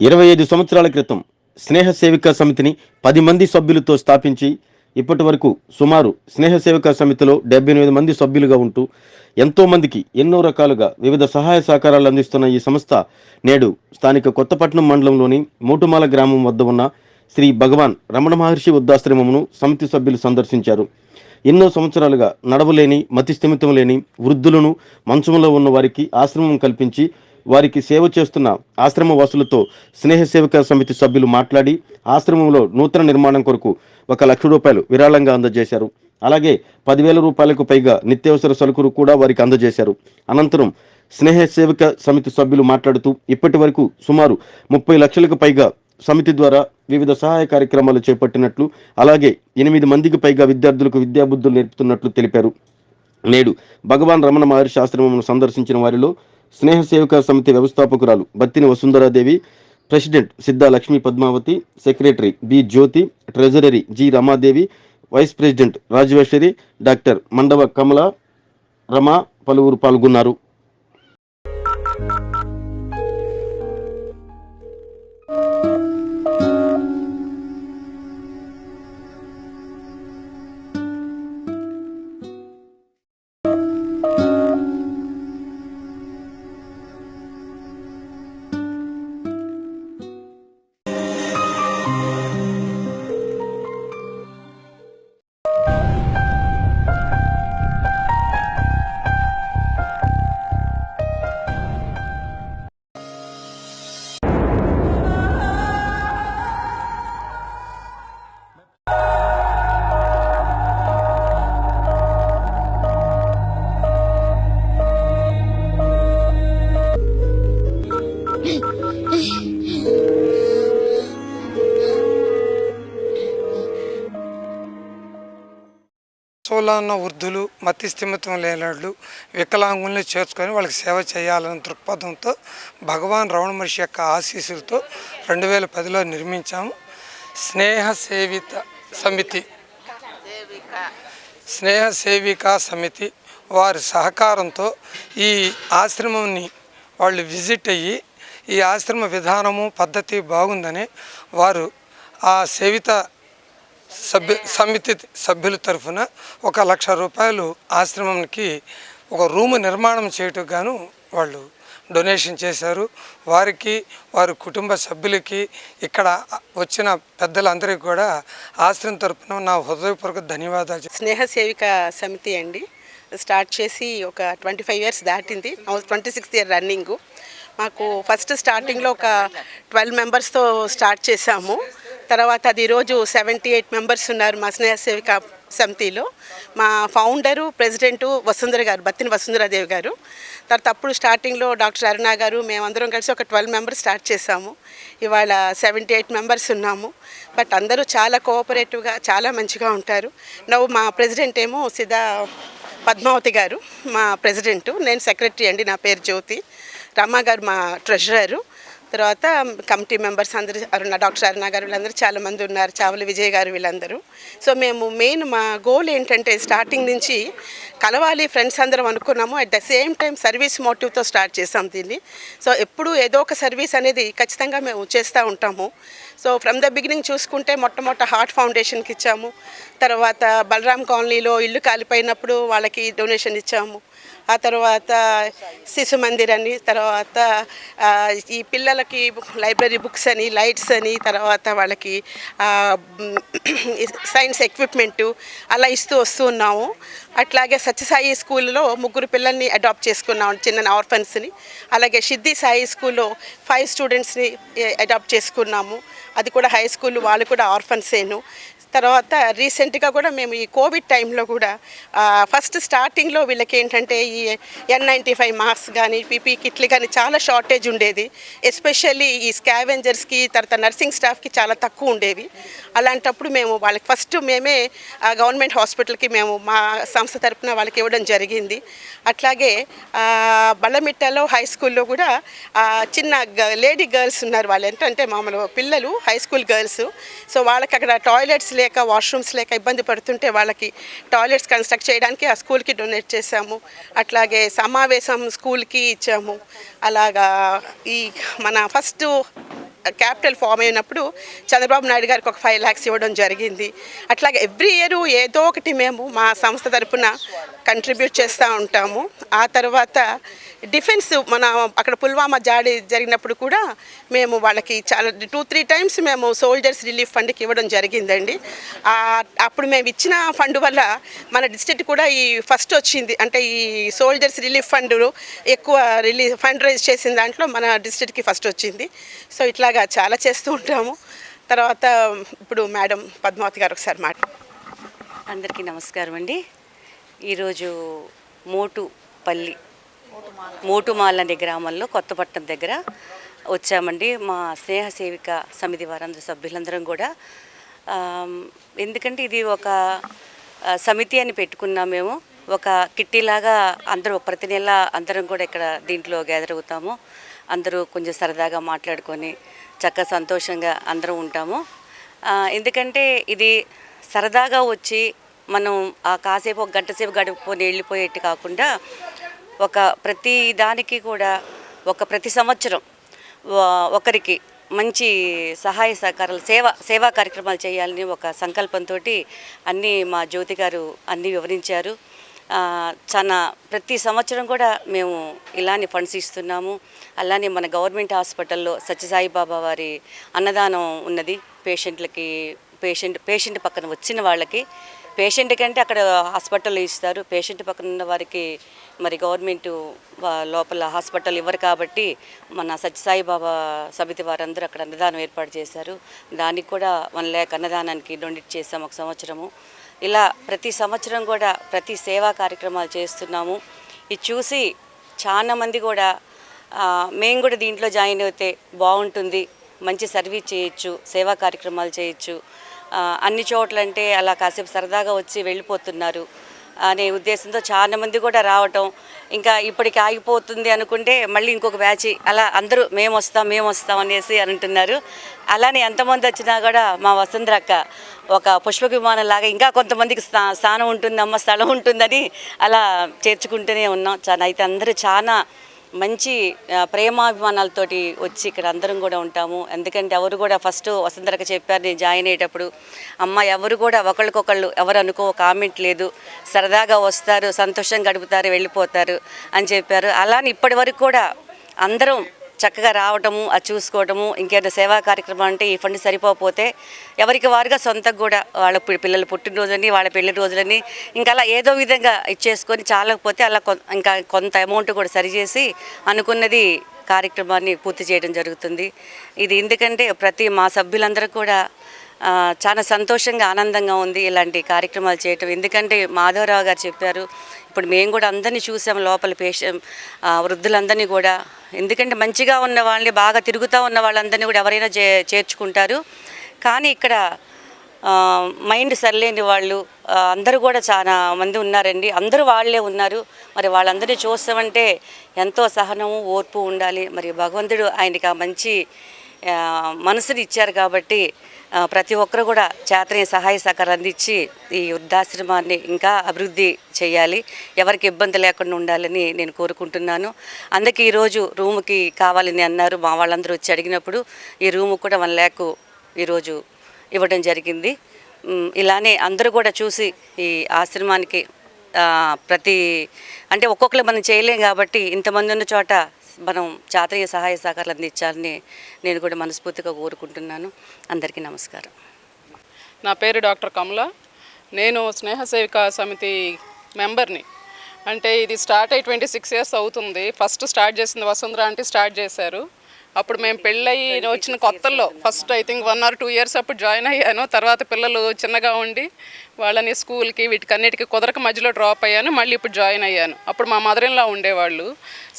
ఇరవై ఐదు సంవత్సరాల క్రితం స్నేహ సేవికా సమితిని పది మంది సభ్యులతో స్థాపించి ఇప్పటి వరకు సుమారు స్నేహ సేవికా సమితిలో డెబ్బై ఎనిమిది మంది సభ్యులుగా ఉంటూ ఎంతోమందికి ఎన్నో రకాలుగా వివిధ సహాయ సహకారాలు అందిస్తున్న ఈ సంస్థ నేడు స్థానిక కొత్తపట్నం మండలంలోని మూటుమాల గ్రామం వద్ద ఉన్న శ్రీ భగవాన్ రమణ మహర్షి వృద్ధాశ్రమమును సమితి సభ్యులు సందర్శించారు. ఎన్నో సంవత్సరాలుగా నడవలేని మతి స్థిమితం లేని వృద్ధులను మంచంలో ఉన్న వారికి ఆశ్రమం కల్పించి వారికి సేవ చేస్తున్న ఆశ్రమవాసులతో స్నేహ సేవక సమితి సభ్యులు మాట్లాడి ఆశ్రమంలో నూతన నిర్మాణం కొరకు ఒక లక్ష రూపాయలు విరాళంగా అందజేశారు. అలాగే పదివేల రూపాయలకు పైగా నిత్యావసర సరుకులు కూడా వారికి అందజేశారు. అనంతరం స్నేహ సేవక సమితి సభ్యులు మాట్లాడుతూ ఇప్పటి వరకు సుమారు ముప్పై లక్షలకు పైగా సమితి ద్వారా వివిధ సహాయ కార్యక్రమాలు చేపట్టినట్లు అలాగే ఎనిమిది మందికి పైగా విద్యార్థులకు విద్యాబుద్ధులు నేర్పుతున్నట్లు తెలిపారు. నేడు భగవాన్ రమణ మహర్షి ఆశ్రమం సందర్శించిన వారిలో Sneha Sevaka Samiti వ్యవస్థాపకురాలు Battini Vasundharadevi president Siddha Lakshmi Padmavathi secretary B Jyothi treasury G Ramadevi vice president Rajaveshwari doctor Mandava Kamala Rama పలువురు పాల్గొన్నారు. సోలో ఉన్న వృద్ధులు మతి స్థిమితం లేనట్లు వికలాంగుల్ని చేర్చుకొని వాళ్ళకి సేవ చేయాలనే దృక్పథంతో భగవాన్ రమణ మహర్షి యొక్క ఆశీస్సులతో రెండు వేల పదిలో నిర్మించాము. స్నేహ సేవిత సమితి. స్నేహ సేవికా సమితి వారి సహకారంతో ఈ ఆశ్రమంని వాళ్ళు విజిట్ అయ్యి ఈ ఆశ్రమ విధానము పద్ధతి బాగుందని వారు ఆ సేవిత సభ్యు సమితి సభ్యుల తరఫున ఒక లక్ష రూపాయలు ఆశ్రమంకి ఒక రూము నిర్మాణం చేయటం గాను వాళ్ళు డొనేషన్ చేశారు. వారికి వారి కుటుంబ సభ్యులకి ఇక్కడ వచ్చిన పెద్దలందరికీ కూడా ఆశ్రమం తరఫున నా హృదయపూర్వక ధన్యవాదాలు స్నేహ సేవిక సమితి అండి. స్టార్ట్ చేసి ఒక ట్వంటీ ఫైవ్ ఇయర్స్ దాటింది. Twenty sixth year running. మాకు ఫస్ట్ స్టార్టింగ్లో ఒక ట్వెల్వ్ మెంబర్స్తో స్టార్ట్ చేసాము తర్వాత అది ఈరోజు సెవెంటీ ఎయిట్ మెంబర్స్ ఉన్నారు మా స్నేహ సేవిక సమితిలో. మా ఫౌండరు ప్రెసిడెంటు వసుంధర గారు బత్తిన వసుంధరాదేవి గారు. తర్వాత అప్పుడు స్టార్టింగ్లో డాక్టర్ అరుణ గారు మేమందరం కలిసి ఒక ట్వెల్వ్ మెంబర్స్ స్టార్ట్ చేసాము ఇవాళ సెవెంటీ ఎయిట్ మెంబర్స్ ఉన్నాము. బట్ అందరూ చాలా కోఆపరేటివ్గా చాలా మంచిగా ఉంటారు. నవ్వు మా ప్రెసిడెంట్ ఏమో సిదా పద్మావతి గారు మా ప్రెసిడెంట్ నేను సెక్రటరీ అండి నా పేరు జ్యోతి. రమ్మ గారు మా ట్రెజరరు తర్వాత కమిటీ మెంబర్స్ అందరూ అరుణ డాక్టర్ అరుణ గారు వీళ్ళందరూ చాలా మంది ఉన్నారు చావలి విజయ్ గారు వీళ్ళందరూ. సో మేము మెయిన్ మా గోల్ ఏంటంటే స్టార్టింగ్ నుంచి కలవాలి ఫ్రెండ్స్ అందరం అనుకున్నాము. At the same time service మోటివ్తో start చేసాం దీన్ని. సో ఎప్పుడు ఏదో ఒక సర్వీస్ అనేది ఖచ్చితంగా మేము చేస్తూ ఉంటాము. సో ఫ్రమ్ ద బిగినింగ్ చూసుకుంటే మొట్టమొదట హార్ట్ ఫౌండేషన్కి ఇచ్చాము. తర్వాత బలరామ్ కాలనీలో ఇల్లు కాలిపోయినప్పుడు వాళ్ళకి డొనేషన్ ఇచ్చాము. ఆ తర్వాత శిశు మందిర్ అని తర్వాత ఈ పిల్లలకి లైబ్రరీ బుక్స్ అని లైట్స్ అని తర్వాత వాళ్ళకి సైన్స్ ఎక్విప్మెంటు అలా ఇస్తూ వస్తూ ఉన్నాము. అట్లాగే సత్యసాయి స్కూల్లో ముగ్గురు పిల్లల్ని అడాప్ట్ చేసుకున్నాం చిన్న ఆర్ఫన్స్ని. అలాగే సిద్ధి సాయి స్కూల్లో ఫైవ్ స్టూడెంట్స్ని అడాప్ట్ చేసుకున్నాము. అది కూడా హై స్కూల్ వాళ్ళు కూడా ఆర్ఫన్సేను. తర్వాత రీసెంట్గా కూడా మేము ఈ కోవిడ్ టైంలో కూడా ఫస్ట్ స్టార్టింగ్లో వీళ్ళకి ఏంటంటే ఈ ఎన్ నైంటీ ఫైవ్ మాస్క్ కానీ పీపీ కిట్లు కానీ చాలా షార్టేజ్ ఉండేది. ఎస్పెషల్లీ ఈ స్కావెంజర్స్కి తర్వాత నర్సింగ్ స్టాఫ్కి చాలా తక్కువ ఉండేవి. అలాంటప్పుడు మేము వాళ్ళకి ఫస్ట్ మేమే గవర్నమెంట్ హాస్పిటల్కి మేము మా సంస్థ తరపున వాళ్ళకి ఇవ్వడం జరిగింది. అట్లాగే బల్లమిట్టలో హై స్కూల్లో కూడా చిన్న గ- లేడీ గర్ల్స్ ఉన్నారు వాళ్ళు. ఏంటంటే మామూలు పిల్లలు హై స్కూల్ గర్ల్స్. సో వాళ్ళకి అక్కడ టాయిలెట్స్ లేక వాష్రూమ్స్ లేక ఇబ్బంది పడుతుంటే వాళ్ళకి టాయిలెట్స్ కన్స్ట్రక్ట్ చేయడానికి ఆ స్కూల్కి డొనేట్ చేశాము. అట్లాగే సమావేశం స్కూల్కి ఇచ్చాము. అలాగా ఈ మన ఫస్ట్ క్యాపిటల్ ఫామ్ అయినప్పుడు చంద్రబాబు నాయుడు గారికి ఒక ఫైవ్ ల్యాక్స్ ఇవ్వడం జరిగింది. అట్లాగే ఎవ్రీ ఇయర్ ఏదో ఒకటి మేము మా సంస్థ తరపున కంట్రిబ్యూట్ చేస్తూ ఉంటాము. ఆ తర్వాత డిఫెన్స్ మన అక్కడ పుల్వామా జాడి జరిగినప్పుడు కూడా మేము వాళ్ళకి చాలా టూ త్రీ టైమ్స్ మేము సోల్జర్స్ రిలీఫ్ ఫండ్కి ఇవ్వడం జరిగిందండి. అప్పుడు మేము ఇచ్చిన ఫండ్ వల్ల మన డిస్ట్రిక్ట్ కూడా ఈ ఫస్ట్ వచ్చింది. అంటే ఈ సోల్జర్స్ రిలీఫ్ ఫండ్ ఎక్కువ రిలీఫ్ ఫండ్ రైజ్ చేసిన దాంట్లో మన డిస్ట్రిక్ట్కి ఫస్ట్ వచ్చింది. సో ఇట్లాగా చాలా చేస్తూ ఉంటాము. తర్వాత ఇప్పుడు మేడం పద్మావతి గారు ఒకసారి మాట అందరికీ నమస్కారం అండి. ఈరోజు మోటు పల్లి మోటుమాల్ అనే గ్రామంలో కొత్తపట్నం దగ్గర వచ్చామండి. మా స్నేహ సేవిక సమితి వారందరూ సభ్యులందరం కూడా. ఎందుకంటే ఇది ఒక సమితి అని పెట్టుకున్నాం మేము. ఒక కిట్టీలాగా అందరూ ప్రతి నెల అందరం కూడా ఇక్కడ దీంట్లో గ్యాదర్ అవుతాము. అందరూ కొంచెం సరదాగా మాట్లాడుకొని చక్కగా సంతోషంగా అందరం ఉంటాము. ఎందుకంటే ఇది సరదాగా వచ్చి మనం ఆ కాసేపు ఒక గంట సేపు గడుపుకొని వెళ్ళిపోయేట్టు కాకుండా ఒక ప్రతి దానికి కూడా ఒక ప్రతి సంవత్సరం ఒకరికి మంచి సహాయ సహకారాలు సేవ సేవా కార్యక్రమాలు చేయాలని ఒక సంకల్పంతో అన్నీ మా జ్యోతి గారు అన్నీ వివరించారు. చాలా ప్రతి సంవత్సరం కూడా మేము ఇలానే ఫండ్స్ ఇస్తున్నాము. అలానే మన గవర్నమెంట్ హాస్పిటల్లో సత్యసాయిబాబా వారి అన్నదానం ఉన్నది. పేషెంట్లకి పేషెంట్ పేషెంట్ పక్కన వచ్చిన వాళ్ళకి పేషెంట్ కంటే అక్కడ హాస్పిటల్ ఇస్తారు. పేషెంట్ పక్కన ఉన్న వారికి మరి గవర్నమెంట్ లోపల హాస్పిటల్ ఇవ్వరు కాబట్టి మన సత్యసాయి బాబా సమితి వారందరూ అక్కడ అన్నదానం ఏర్పాటు చేశారు. దానికి కూడా వన్ ల్యాక్ అన్నదానానికి డొనేట్ చేసాం ఒక సంవత్సరము. ఇలా ప్రతి సంవత్సరం కూడా ప్రతి సేవా కార్యక్రమాలు చేస్తున్నాము. ఇది చూసి చాలా మంది కూడా మేము కూడా దీంట్లో జాయిన్ అయితే బాగుంటుంది మంచి సర్వీస్ చేయొచ్చు సేవా కార్యక్రమాలు చేయొచ్చు అన్ని చోట్లంటే అలా కాసేపు సరదాగా వచ్చి వెళ్ళిపోతున్నారు అనే ఉద్దేశంతో చాలా మంది కూడా రావటం. ఇంకా ఇప్పటికి ఆగిపోతుంది అనుకుంటే మళ్ళీ ఇంకొక బ్యాచ్ అలా అందరూ మేము వస్తాం మేము వస్తాం అనేసి అంటున్నారు. అలానే ఎంతమంది వచ్చినా కూడా మా వసుంధరక్క ఒక పుష్ప విమానం లాగా ఇంకా కొంతమందికి స్థా స్థానం ఉంటుందమ్మ స్థలం ఉంటుందని అలా చేర్చుకుంటూనే ఉన్నాం. చాలా అయితే అందరూ చాలా మంచి ప్రేమాభిమానాలతోటి వచ్చి ఇక్కడ అందరం కూడా ఉంటాము. ఎందుకంటే ఎవరు కూడా ఫస్ట్ వసుంధరక చెప్పారు నేను జాయిన్ అయ్యేటప్పుడు అమ్మ ఎవరు కూడా ఒకళ్ళకొకళ్ళు ఎవరు అనుకో కామెంట్ లేదు. సరదాగా వస్తారు సంతోషంగా గడుపుతారు వెళ్ళిపోతారు అని చెప్పారు. అలానే ఇప్పటి వరకు కూడా అందరం చక్కగా రావటము అది చూసుకోవటము ఇంకేదైనా సేవా కార్యక్రమం అంటే ఈ ఫండ్ సరిపోతే ఎవరికి వారుగా సొంతంగా కూడా వాళ్ళ పిల్లలు పిల్లల పుట్టినరోజుని వాళ్ళ పెళ్ళి రోజులని ఇంకా అలా ఏదో విధంగా ఇచ్చేసుకొని చాలకపోతే అలా కొ- ఇంకా కొంత అమౌంట్ కూడా సరిచేసి అనుకున్నది కార్యక్రమాన్ని పూర్తి చేయడం జరుగుతుంది. ఇది ఎందుకంటే ప్రతి మా సభ్యులందరూ కూడా చాలా సంతోషంగా ఆనందంగా ఉంది ఇలాంటి కార్యక్రమాలు చేయటం. ఎందుకంటే మాధవరావు గారు చెప్పారు ఇప్పుడు మేము కూడా అందరినీ చూసాం లోపల పేషెంట్ వృద్ధులందరినీ కూడా. ఎందుకంటే మంచిగా ఉన్న వాళ్ళని బాగా తిరుగుతూ ఉన్న వాళ్ళందరినీ కూడా ఎవరైనా చే చేర్చుకుంటారు. కానీ ఇక్కడ మైండ్ సరిలేని వాళ్ళు అందరూ కూడా చాలా మంది ఉన్నారండి. అందరూ వాళ్ళే ఉన్నారు. మరి వాళ్ళందరినీ చూస్తామంటే ఎంతో సహనము ఓర్పు ఉండాలి. మరి భగవంతుడు ఆయనకి ఆ మంచి మనసుని ఇచ్చారు కాబట్టి ప్రతి ఒక్కరు కూడా చేతనీయ సహాయ సహకారం అందించి ఈ వృద్ధాశ్రమాన్ని ఇంకా అభివృద్ధి చేయాలి. ఎవరికి ఇబ్బంది లేకుండా ఉండాలని నేను కోరుకుంటున్నాను. అందుకే ఈరోజు రూమ్కి కావాలని అన్నారు. మా వాళ్ళందరూ వచ్చి అడిగినప్పుడు ఈ రూమ్ కూడా వన్ ల్యాక్ ఈరోజు ఇవ్వడం జరిగింది. ఇలానే అందరూ కూడా చూసి ఈ ఆశ్రమానికి ప్రతి అంటే ఒక్కొక్కరు మనం చేయలేం కాబట్టి ఇంతమంది ఉన్న చోట మనం జాతీయ సహాయ సహకారాలు అందించాలని నేను కూడా మనస్ఫూర్తిగా కోరుకుంటున్నాను. అందరికీ నమస్కారం. నా పేరు డాక్టర్ కమల. నేను స్నేహ సేవిక సమితి మెంబర్ని. అంటే ఇది స్టార్ట్ అయ్యి ట్వంటీ సిక్స్ ఇయర్స్ అవుతుంది. ఫస్ట్ స్టార్ట్ చేసింది వసుంధర అంటే స్టార్ట్ చేశారు. అప్పుడు మేము పెళ్ళయి వచ్చిన కొత్తల్లో first I think one or two years అప్పుడు జాయిన్ అయ్యాను. తర్వాత పిల్లలు చిన్నగా ఉండి వాళ్ళని స్కూల్కి వీటికన్నిటికీ కుదరక మధ్యలో డ్రాప్ అయ్యాను. మళ్ళీ ఇప్పుడు జాయిన్ అయ్యాను. అప్పుడు మా మదర్ ఇన్లా ఉండేవాళ్ళు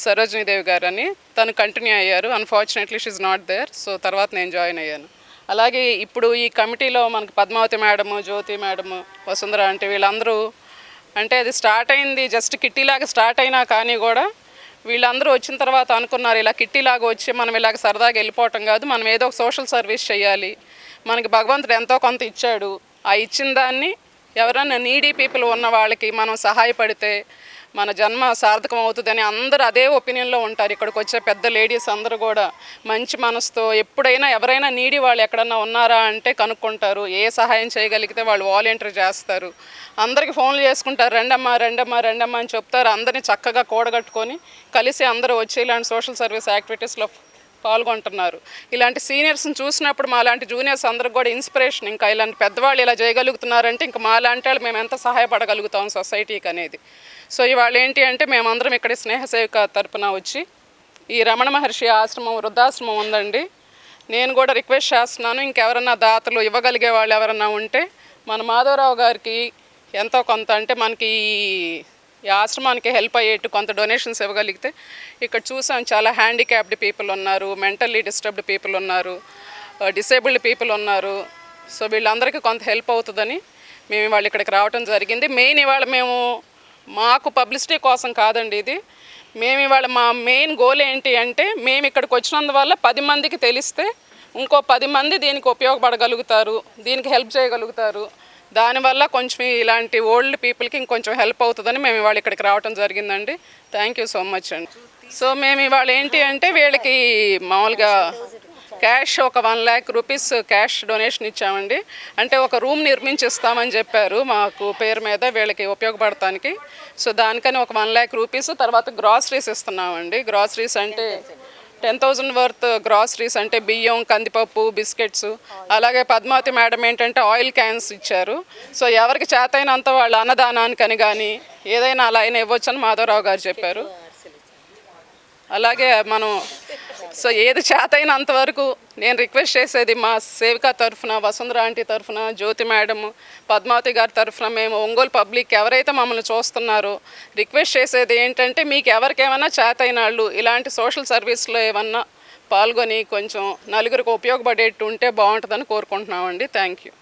సరోజినీదేవి గారు అని తను కంటిన్యూ అయ్యారు. Unfortunately she's not there so తర్వాత నేను జాయిన్ అయ్యాను. అలాగే ఇప్పుడు ఈ కమిటీలో మనకు పద్మావతి మేడము జ్యోతి మేడము వసుంధర అంటే వీళ్ళందరూ అంటే అది స్టార్ట్ అయింది జస్ట్ కిట్టీలాగా స్టార్ట్ అయినా కానీ కూడా వీళ్ళందరూ వచ్చిన తర్వాత అనుకున్నారు ఇలా కిట్టిలాగా వచ్చి మనం ఇలాగ సరదాగా వెళ్ళిపోవటం కాదు మనం ఏదో ఒక సోషల్ సర్వీస్ చేయాలి. మనకి భగవంతుడు ఎంతో కొంత ఇచ్చాడు. ఆ ఇచ్చిన దాన్ని ఎవరైనా నీడీ పీపుల్ ఉన్న వాళ్ళకి మనం సహాయపడితే మన జన్మ సార్థకం అవుతుందని అందరూ అదే ఒపీనియన్లో ఉంటారు. ఇక్కడికి వచ్చే పెద్ద లేడీస్ అందరూ కూడా మంచి మనసుతో ఎప్పుడైనా ఎవరైనా నీడి వాళ్ళు ఎక్కడన్నా ఉన్నారా అంటే కనుక్కుంటారు. ఏ సహాయం చేయగలిగితే వాళ్ళు వాలంటీర్ చేస్తారు. అందరికీ ఫోన్లు చేసుకుంటారు. రెండమ్మా రెండమ్మా రెండమ్మా అని చెప్తారు. అందరినీ చక్కగా కూడగట్టుకొని కలిసి అందరూ వచ్చి ఇలాంటి సోషల్ సర్వీస్ యాక్టివిటీస్లో పాల్గొంటున్నారు. ఇలాంటి సీనియర్స్ని చూసినప్పుడు మా లాంటి జూనియర్స్ అందరికి కూడా ఇన్స్పిరేషన్. ఇంకా ఇలాంటి పెద్దవాళ్ళు ఇలా చేయగలుగుతున్నారంటే ఇంకా మా లాంటి వాళ్ళు మేము ఎంత సహాయపడగలుగుతాం సొసైటీకి అనేది. సో ఇవాళ ఏంటి అంటే మేమందరం ఇక్కడ స్నేహ సేవిక తరపున వచ్చి ఈ రమణ మహర్షి ఆశ్రమం వృద్ధాశ్రమం ఉందండి. నేను కూడా రిక్వెస్ట్ చేస్తున్నాను ఇంకెవరన్నా దాతలు ఇవ్వగలిగే వాళ్ళు ఎవరన్నా ఉంటే మన మాధవరావు గారికి ఎంతో కొంత అంటే మనకి ఈ- ఈ ఆశ్రమానికి హెల్ప్ అయ్యేట్టు కొంత డొనేషన్స్ ఇవ్వగలిగితే ఇక్కడ చూసాం చాలా హ్యాండిక్యాప్డ్ పీపుల్ ఉన్నారు మెంటల్లీ డిస్టర్బ్డ్ పీపుల్ ఉన్నారు డిసేబుల్డ్ పీపుల్ ఉన్నారు. సో వీళ్ళందరికీ కొంత హెల్ప్ అవుతుందని మేము ఇవాళ ఇక్కడికి రావడం జరిగింది. మెయిన్ ఇవాళ మేము మాకు పబ్లిసిటీ కోసం కాదండి ఇది. మేము ఇవాళ మా మెయిన్ గోల్ ఏంటి అంటే మేము ఇక్కడికి వచ్చినందువల్ల పది మందికి తెలిస్తే ఇంకో పది మంది దీనికి ఉపయోగపడగలుగుతారు దీనికి హెల్ప్ చేయగలుగుతారు. దానివల్ల కొంచెం ఇలాంటి ఓల్డ్ పీపుల్కి ఇంకొంచెం హెల్ప్ అవుతుందని మేము ఇవాళ ఇక్కడికి రావడం జరిగిందండి. థ్యాంక్ యూ సో మచ్ అండి. సో మేము ఇవాళ ఏంటి అంటే వీళ్ళకి మామూలుగా క్యాష్ ఒక one lakh rupees cash donation ఇచ్చామండి. అంటే ఒక రూమ్ నిర్మించిస్తామని చెప్పారు మాకు పేరు మీద వీళ్ళకి ఉపయోగపడటానికి. సో దానికని ఒక వన్ ల్యాక్ రూపీస్ తర్వాత గ్రాసరీస్ ఇస్తున్నామండి. గ్రాసరీస్ అంటే టెన్ థౌజండ్ వర్త్ గ్రాసరీస్ అంటే బియ్యం కందిపప్పు బిస్కెట్స్. అలాగే పద్మావతి మేడం ఏంటంటే ఆయిల్ క్యాన్స్ ఇచ్చారు. సో ఎవరికి చేతైనంత వాళ్ళ అన్నదానానికని కానీ ఏదైనా అలా అయినా ఇవ్వచ్చని మాధవరావు గారు చెప్పారు. అలాగే మనం సో ఏది చేతైనంత వరకు నేను రిక్వెస్ట్ చేసేది మా సేవిక తరఫున వసుంధర ఆంటీ తరఫున జ్యోతి మేడం పద్మావతి గారి తరఫున మేము ఒంగోలు పబ్లిక్ ఎవరైతే మమ్మల్ని చూస్తున్నారో రిక్వెస్ట్ చేసేది ఏంటంటే మీకు ఎవరికేమైనా చేతైన వాళ్ళు ఇలాంటి సోషల్ సర్వీస్లో ఏమన్నా పాల్గొని కొంచెం నలుగురికి ఉపయోగపడేట్టు ఉంటే బాగుంటుందని కోరుకుంటున్నామండి. Thank you.